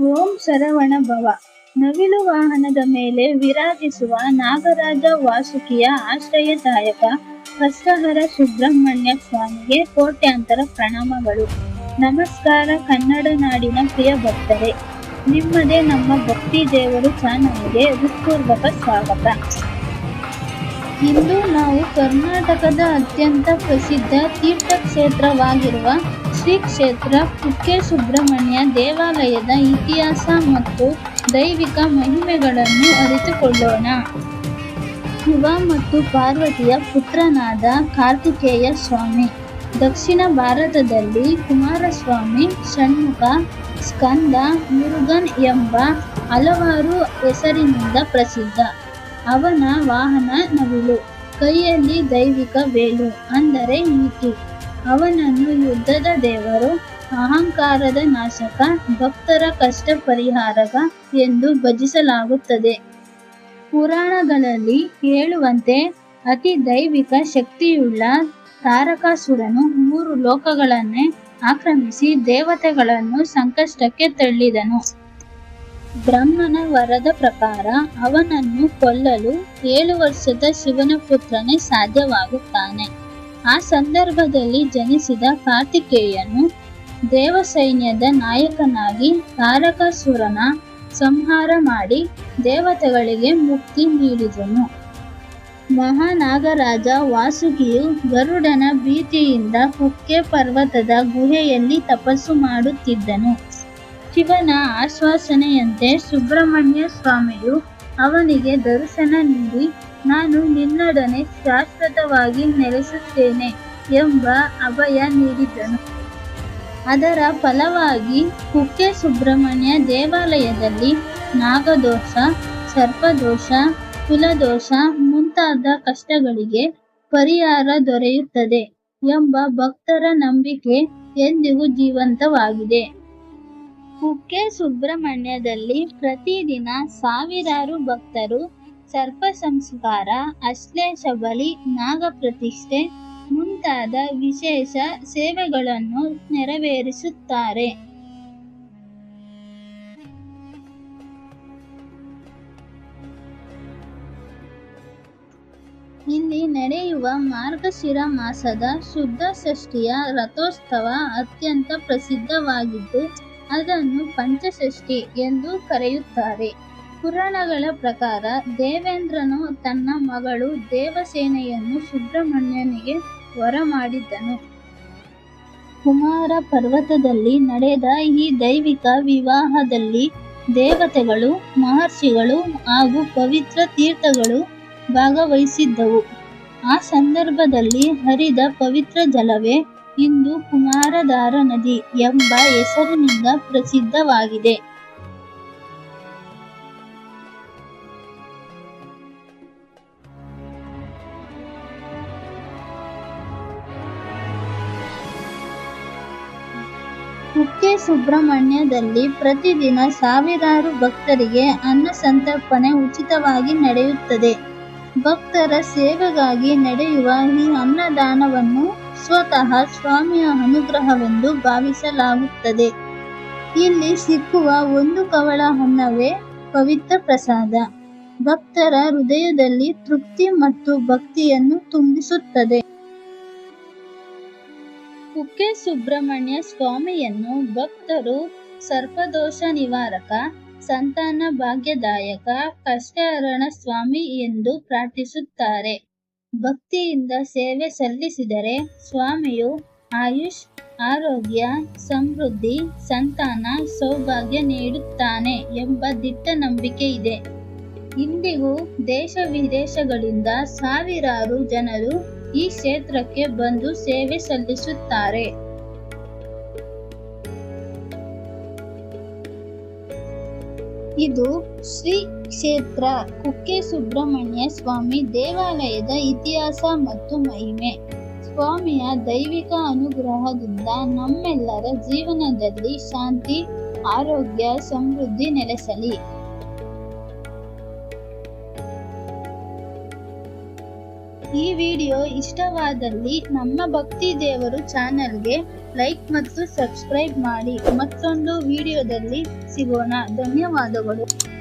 ಓಂ ಸರವಣ ಭವ. ನವಿಲು ವಾಹನದ ಮೇಲೆ ವಿರಾಜಿಸುವ ನಾಗರಾಜ ವಾಸುಕಿಯ ಆಶ್ರಯದಾಯಕ ಹಸ್ತಹರ ಸುಬ್ರಹ್ಮಣ್ಯ ಸ್ವಾಮಿಗೆ ಕೋಟ್ಯಾಂತರ ಪ್ರಣಾಮಗಳು. ನಮಸ್ಕಾರ ಕನ್ನಡ ನಾಡಿನ ಪ್ರಿಯ ಭಕ್ತರೇ. ನಿಮ್ಮದೇ ನಮ್ಮ ಭಕ್ತಿ ದೇವರು ಚಾನಲ್ಗೆ ಹೃತ್ಪೂರ್ವಕ ಸ್ವಾಗತ. ಇಂದು ನಾವು ಕರ್ನಾಟಕದ ಅತ್ಯಂತ ಪ್ರಸಿದ್ಧ ತೀರ್ಥಕ್ಷೇತ್ರವಾಗಿರುವ ಶ್ರೀ ಕ್ಷೇತ್ರ ಕುಕ್ಕೆ ಸುಬ್ರಹ್ಮಣ್ಯ ದೇವಾಲಯದ ಇತಿಹಾಸ ಮತ್ತು ದೈವಿಕ ಮಹಿಮೆಗಳನ್ನು ಅರಿತುಕೊಳ್ಳೋಣ. ಶಿವ ಮತ್ತು ಪಾರ್ವತಿಯ ಪುತ್ರನಾದ ಕಾರ್ತಿಕೇಯ ಸ್ವಾಮಿ. ದಕ್ಷಿಣ ಭಾರತದಲ್ಲಿ ಕುಮಾರಸ್ವಾಮಿ, ಷಣ್ಮುಖ, ಸ್ಕಂದ, ಮುರುಗನ್ ಎಂಬ ಹಲವಾರು ಹೆಸರಿನಿಂದ ಪ್ರಸಿದ್ಧ. ಅವನ ವಾಹನ ನವಿಲು. ಕೈಯಲ್ಲಿ ದೈವಿಕ ವೇಲು. ಅಂದರೆ ಈಟಿ. ಅವನನ್ನು ಯುದ್ಧದ ದೇವರು, ಅಹಂಕಾರದ ನಾಶಕ, ಭಕ್ತರ ಕಷ್ಟ ಪರಿಹಾರಕ ಎಂದು ಭಜಿಸಲಾಗುತ್ತದೆ. ಪುರಾಣಗಳಲ್ಲಿ ಹೇಳುವಂತೆ ಅತಿ ದೈವಿಕ ಶಕ್ತಿಯುಳ್ಳ ತಾರಕಾಸುರನು ಮೂರು ಲೋಕಗಳನ್ನೇ ಆಕ್ರಮಿಸಿ ದೇವತೆಗಳನ್ನು ಸಂಕಷ್ಟಕ್ಕೆ ತಳ್ಳಿದನು. ಬ್ರಹ್ಮನ ವರದ ಪ್ರಕಾರ ಅವನನ್ನು ಕೊಲ್ಲಲು ಏಳು ವರ್ಷದ ಶಿವನ ಪುತ್ರನೇ ಸಾಧ್ಯವಾಗುತ್ತಾನೆ. ಆ ಸಂದರ್ಭದಲ್ಲಿ ಜನಿಸಿದ ಕಾರ್ತಿಕೇಯನು ದೇವಸೈನ್ಯದ ನಾಯಕನಾಗಿ ತಾರಕಾಸುರನ ಸಂಹಾರ ಮಾಡಿ ದೇವತೆಗಳಿಗೆ ಮುಕ್ತಿ ನೀಡಿದನು. ಮಹಾನಾಗರಾಜ ವಾಸುಕಿಯು ಗರುಡನ ಭೀತಿಯಿಂದ ಕುಕ್ಕೆ ಪರ್ವತದ ಗುಹೆಯಲ್ಲಿ ತಪಸ್ಸು ಮಾಡುತ್ತಿದ್ದನು. ಶಿವನ ಆಶ್ವಾಸನೆಯಂತೆ ಸುಬ್ರಹ್ಮಣ್ಯ ಸ್ವಾಮಿಯು ಅವನಿಗೆ ದರ್ಶನ ನೀಡಿ ನಾನು ನಿನ್ನೊಡನೆ ಶಾಶ್ವತವಾಗಿ ನೆಲೆಸುತ್ತೇನೆ ಎಂಬ ಅಭಯ ನೀಡಿದನು ಅದರ ಫಲವಾಗಿ ಕುಕ್ಕೆ ಸುಬ್ರಹ್ಮಣ್ಯ ದೇವಾಲಯದಲ್ಲಿ ನಾಗದೋಷ, ಸರ್ಪದೋಷ, ಕುಲದೋಷ ಮುಂತಾದ ಕಷ್ಟಗಳಿಗೆ ಪರಿಹಾರ ದೊರೆಯುತ್ತದೆ ಎಂಬ ಭಕ್ತರ ನಂಬಿಕೆ ಎಂದಿಗೂ ಜೀವಂತವಾಗಿದೆ. ಕುಕ್ಕೆ ಸುಬ್ರಹ್ಮಣ್ಯದಲ್ಲಿ ಪ್ರತಿದಿನ ಸಾವಿರಾರು ಭಕ್ತರು ಸರ್ಪ ಸಂಸ್ಕಾರ ಅಶ್ಲೇಷ ಬಲಿ, ನಾಗ ಪ್ರತಿಷ್ಠೆ ಮುಂತಾದ ವಿಶೇಷ ಸೇವೆಗಳನ್ನು ನೆರವೇರಿಸುತ್ತಾರೆ. ಇಲ್ಲಿ ನಡೆಯುವ ಮಾರ್ಗಶಿರ ಮಾಸದ ಶುದ್ಧ ಷಷ್ಠಿಯ ರಥೋತ್ಸವ ಅತ್ಯಂತ ಪ್ರಸಿದ್ಧವಾಗಿದ್ದು, ಅದನ್ನು ಪಂಚಷಷ್ಠಿ ಎಂದು ಕರೆಯುತ್ತಾರೆ. ಪುರಾಣಗಳ ಪ್ರಕಾರ ದೇವೇಂದ್ರನು ತನ್ನ ಮಗಳು ದೇವಸೇನೆಯನ್ನು ಸುಬ್ರಹ್ಮಣ್ಯನಿಗೆ ವರಮಾಡಿದ್ದನು. ಕುಮಾರ ಪರ್ವತದಲ್ಲಿ ನಡೆದ ಈ ದೈವಿಕ ವಿವಾಹದಲ್ಲಿ ದೇವತೆಗಳು, ಮಹರ್ಷಿಗಳು ಹಾಗೂ ಪವಿತ್ರ ತೀರ್ಥಗಳು ಭಾಗವಹಿಸಿದ್ದವು. ಆ ಸಂದರ್ಭದಲ್ಲಿ ಹರಿದ ಪವಿತ್ರ ಜಲವೇ ಇಂದು ಕುಮಾರಧಾರ ನದಿ ಎಂಬ ಹೆಸರಿನಿಂದ ಪ್ರಸಿದ್ಧವಾಗಿದೆ. ಕುಕ್ಕೆ ಸುಬ್ರಹ್ಮಣ್ಯದಲ್ಲಿ ಪ್ರತಿದಿನ ಸಾವಿರಾರು ಭಕ್ತರಿಗೆ ಅನ್ನ ಸಂತರ್ಪಣೆ ಉಚಿತವಾಗಿ ನಡೆಯುತ್ತದೆ. ಭಕ್ತರ ಸೇವೆಗಾಗಿ ನಡೆಯುವ ಈ ಅನ್ನದಾನವನ್ನು ಸ್ವತಃ ಸ್ವಾಮಿಯ ಅನುಗ್ರಹವೆಂದು ಭಾವಿಸಲಾಗುತ್ತದೆ. ಇಲ್ಲಿ ಸಿಕ್ಕುವ ಒಂದು ಕವಳ ಅನ್ನವೇ ಪವಿತ್ರ ಪ್ರಸಾದ. ಭಕ್ತರ ಹೃದಯದಲ್ಲಿ ತೃಪ್ತಿ ಮತ್ತು ಭಕ್ತಿಯನ್ನು ತುಂಬಿಸುತ್ತದೆ. ಕುಕ್ಕೆ ಸುಬ್ರಹ್ಮಣ್ಯ ಸ್ವಾಮಿಯನ್ನು ಭಕ್ತರು ಸರ್ಪದೋಷ ನಿವಾರಕ, ಸಂತಾನ ಭಾಗ್ಯದಾಯಕ, ಕಷ್ಟಹರಣ ಸ್ವಾಮಿ ಎಂದು ಪ್ರಾರ್ಥಿಸುತ್ತಾರೆ. ಭಕ್ತಿಯಿಂದ ಸೇವೆ ಸಲ್ಲಿಸಿದರೆ ಸ್ವಾಮಿಯು ಆಯುಷ್, ಆರೋಗ್ಯ, ಸಮೃದ್ಧಿ, ಸಂತಾನ, ಸೌಭಾಗ್ಯ ನೀಡುತ್ತಾನೆ ಎಂಬ ದಿಟ್ಟ ನಂಬಿಕೆ ಇದೆ. ಇಂದಿಗೂ ದೇಶ ವಿದೇಶಗಳಿಂದ ಸಾವಿರಾರು ಜನರು ಈ ಕ್ಷೇತ್ರಕ್ಕೆ ಬಂದು ಸೇವೆ ಸಲ್ಲಿಸುತ್ತಾರೆ. ಇದು ಶ್ರೀ ಕ್ಷೇತ್ರ ಕುಕ್ಕೆ ಸುಬ್ರಹ್ಮಣ್ಯ ಸ್ವಾಮಿ ದೇವಾಲಯದ ಇತಿಹಾಸ ಮತ್ತು ಮಹಿಮೆ. ಸ್ವಾಮಿಯ ದೈವಿಕ ಅನುಗ್ರಹದಿಂದ ನಮ್ಮೆಲ್ಲರ ಜೀವನದಲ್ಲಿ ಶಾಂತಿ, ಆರೋಗ್ಯ, ಸಮೃದ್ಧಿ ನೆಲೆಸಲಿ. ಈ ವಿಡಿಯೋ ಇಷ್ಟವಾದಲ್ಲಿ ನಮ್ಮ ಭಕ್ತಿ ದೇವರು ಚಾನೆಲ್ಗೆ ಲೈಕ್ ಮತ್ತು ಸಬ್ಸ್ಕ್ರೈಬ್ ಮಾಡಿ ಮತ್ತೊಂದು ವಿಡಿಯೋದಲ್ಲಿ ಸಿಗೋಣ. ಧನ್ಯವಾದಗಳು.